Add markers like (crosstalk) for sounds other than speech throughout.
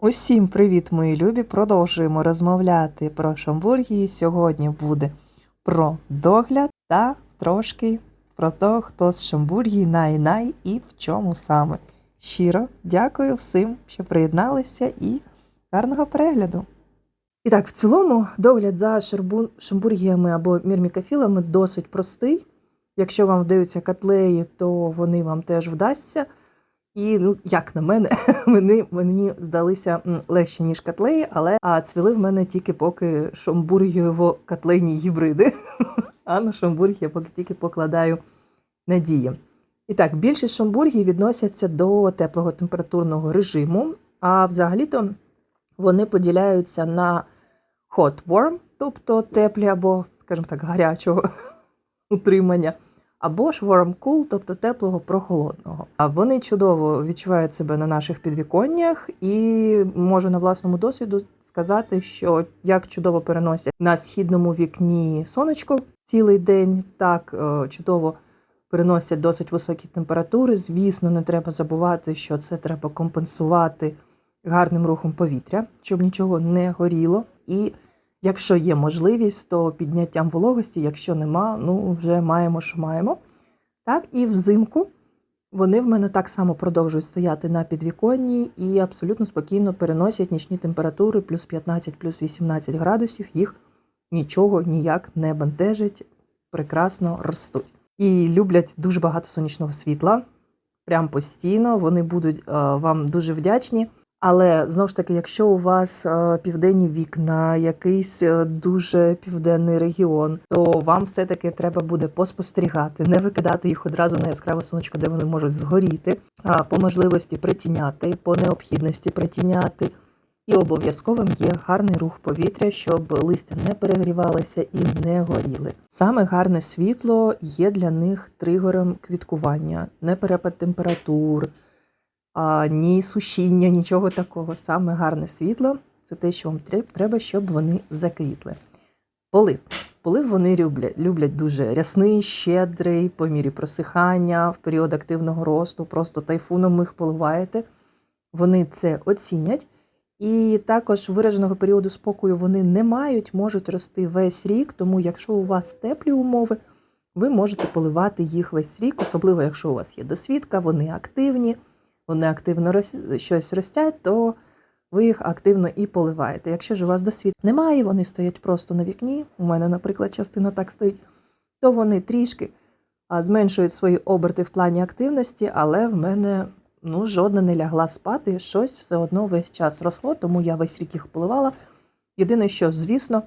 Усім привіт, мої любі! Продовжуємо розмовляти про Шамбургії. Сьогодні буде про догляд та трошки про те, хто з Шамбургії най-най і в чому саме. Щиро дякую всім, що приєдналися, і гарного перегляду. І так, в цілому, догляд за шамбургіями або мірмікофілами досить простий. Якщо вам вдаються котлеї, то вони вам теж вдасться. І, ну, як на мене, (laughs) вони мені здалися легші, ніж котлеї, але а, цвіли в мене тільки поки шамбургієво котлейні гібриди. (laughs) А на шамбург я поки тільки покладаю надії. І так, більшість шамбургів відносяться до теплого температурного режиму, а взагалі-то вони поділяються на hot warm, тобто теплі або, скажімо так, гарячого (laughs) утримання, або ж warm cool, тобто теплого прохолодного. А вони чудово відчувають себе на наших підвіконнях, і можу на власному досвіду сказати, що як чудово переносять на східному вікні сонечко цілий день, так е, чудово переносять досить високі температури. Звісно, не треба забувати, що це треба компенсувати гарним рухом повітря, щоб нічого не горіло. І Якщо є можливість, то підняттям вологості, якщо нема, ну вже маємо, що маємо. Так, і взимку вони в мене так само продовжують стояти на підвіконні і абсолютно спокійно переносять нічні температури плюс 15, плюс 18 градусів, їх нічого ніяк не бентежить, прекрасно ростуть. І люблять дуже багато сонячного світла, прям постійно. Вони будуть е, вам дуже вдячні. Але знову ж таки, якщо у вас е, південні вікна, якийсь е, дуже південний регіон, то вам все-таки треба буде поспостерігати, не викидати їх одразу на яскраве сонечко, де вони можуть згоріти, а по можливості притіняти, по необхідності притіняти. І обов'язковим є гарний рух повітря, щоб листя не перегрівалося і не горіли. Саме гарне світло є для них тригером квіткування, не перепад температур ні сушіння, нічого такого. Саме гарне світло це те, що вам треба, щоб вони заквітли. Полив. Полив вони люблять, люблять дуже рясний, щедрий, по мірі просихання, в період активного росту, просто тайфуном їх поливаєте. Вони це оцінять. І також вираженого періоду спокою вони не мають, можуть рости весь рік, тому якщо у вас теплі умови, ви можете поливати їх весь рік, особливо якщо у вас є досвідка, вони активні, вони активно рос- щось ростять, то ви їх активно і поливаєте. Якщо ж у вас досвід немає, вони стоять просто на вікні. У мене, наприклад, частина так стоїть, то вони трішки зменшують свої оберти в плані активності, але в мене ну, жодна не лягла спати, щось все одно весь час росло, тому я весь рік їх поливала. Єдине, що, звісно,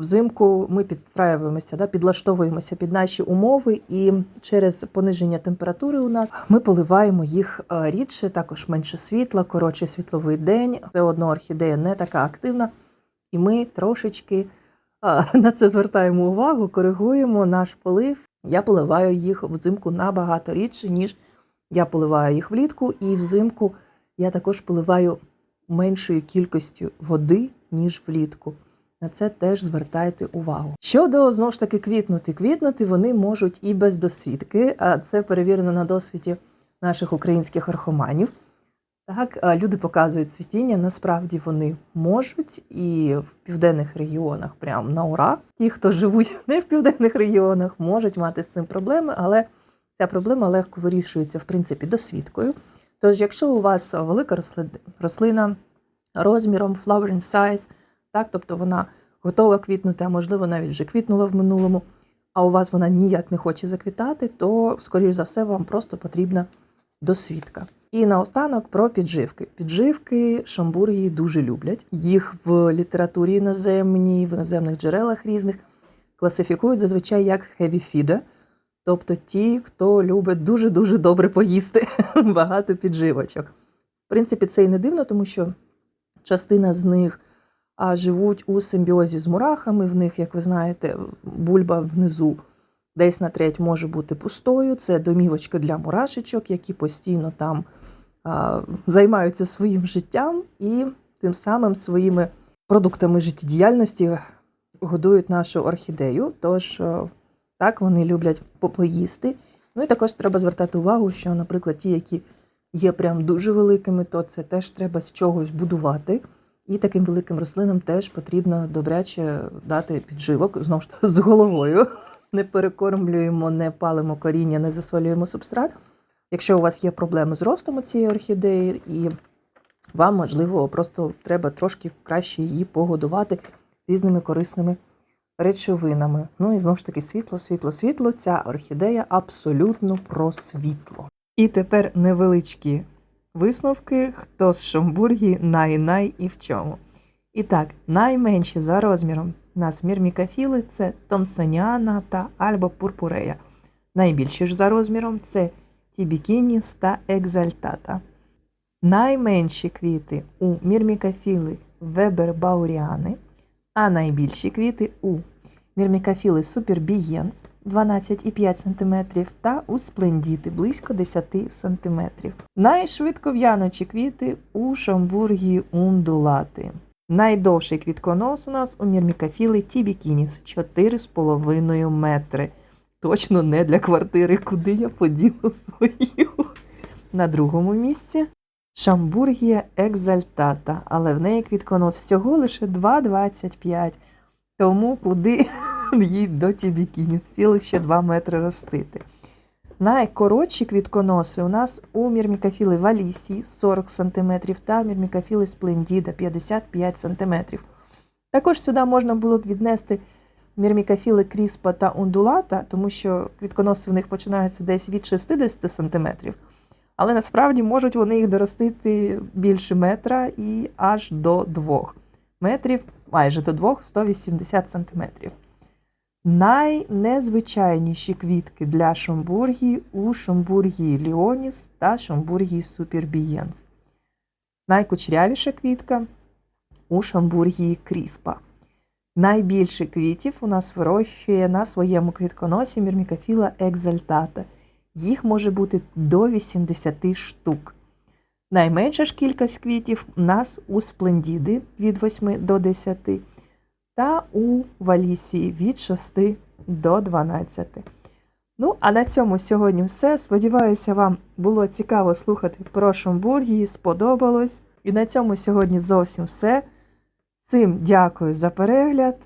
взимку ми підстраюємося, да, підлаштовуємося під наші умови, і через пониження температури у нас ми поливаємо їх е, рідше, також менше світла, коротший світловий день. Все одно орхідея не така активна, і ми трошечки а, (laughs) на це звертаємо увагу, коригуємо наш полив. Я поливаю їх взимку набагато рідше, ніж я поливаю їх влітку, і взимку я також поливаю меншою кількістю води, ніж влітку. На це теж звертайте увагу. Щодо знову ж таки квітнути, квітнути вони можуть і без досвідки, а це перевірено на досвіді наших українських архоманів. Так, люди показують цвітіння, насправді вони можуть і в південних регіонах прям на ура. Ті, хто живуть (laughs) не в південних регіонах, можуть мати з цим проблеми, але ця проблема легко вирішується в принципі досвідкою. Тож, якщо у вас велика рослина розміром, flowering size, так, тобто вона готова квітнути, а можливо навіть вже квітнула в минулому, а у вас вона ніяк не хоче заквітати, то, скоріш за все, вам просто потрібна досвідка. І наостанок про підживки. Підживки шамбургії дуже люблять. Їх в літературі іноземній, в іноземних джерелах різних класифікують зазвичай як feeder, тобто ті, хто любить дуже-дуже добре поїсти (laughs) багато підживочок. В принципі, це і не дивно, тому що частина з них живуть у симбіозі з мурахами. В них, як ви знаєте, бульба внизу десь на треть може бути пустою. Це домівочки для мурашечок, які постійно там а, займаються своїм життям і тим самим своїми продуктами життєдіяльності годують нашу орхідею. Тож е, так вони люблять по- поїсти. Ну і також треба звертати увагу, що, наприклад, ті, які є прям дуже великими, то це теж треба з чогось будувати. І таким великим рослинам теж потрібно добряче дати підживок, знову ж таки, з головою. (laughs) Не перекормлюємо, не палимо коріння, не засолюємо субстрат. Якщо у вас є проблеми з ростом цієї орхідеї, і вам, можливо, просто треба трошки краще її погодувати різними корисними речовинами. Ну і знову ж таки, світло, світло, світло. Ця орхідея абсолютно про світло. І тепер невеличкі висновки, хто з Шомбургі най-най і в чому. І так, найменші за розміром у нас мірмікафіли це Томсоніана та Альба Пурпурея. Найбільші ж за розміром це Тібікініс та Екзальтата. Найменші квіти у мірмікафіли Вебер Бауріани, а найбільші квіти у мірмікафіли Супербієнс 12,5 см та у сплендіти близько 10 см. Найшвидков'яночі квіти у Шамбургі Ундулати. Найдовший квітконос у нас у мірмікафіли Тібікініс 4,5 метри. Точно не для квартири, куди я поділа свою. На другому місці Шамбургія екзальтата, але в неї квітконос всього лише 2,25. Тому куди їй до тібікіні цілих ще 2 метри ростити. Найкоротші квітконоси у нас у мірмікафіли Валісії 40 см та мірмікафіли Сплендіда 55 см. Також сюди можна було б віднести мірмікафіли Кріспа та Ундулата, тому що квітконоси в них починаються десь від 60 см. Але насправді можуть вони їх доростити більше метра і аж до 2 метрів, майже до 2 180 сантиметрів. Найнезвичайніші квітки для Шомбургії у Шомбургії Ліоніс та Шомбургії Супербієнс. Найкучерявіша квітка у Шомбургії Кріспа. Найбільше квітів у нас вирощує на своєму квітконосі мірмікафіла екзальтата. Їх може бути до 80 штук. Найменша ж кількість квітів у нас у сплендіди від 8 до 10 та у валісії від 6 до 12. Ну, а на цьому сьогодні все. Сподіваюся, вам було цікаво слухати про Шумбургії, сподобалось. І на цьому сьогодні зовсім все. Цим дякую за перегляд.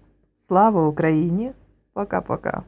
Слава Україні! Пока-пока!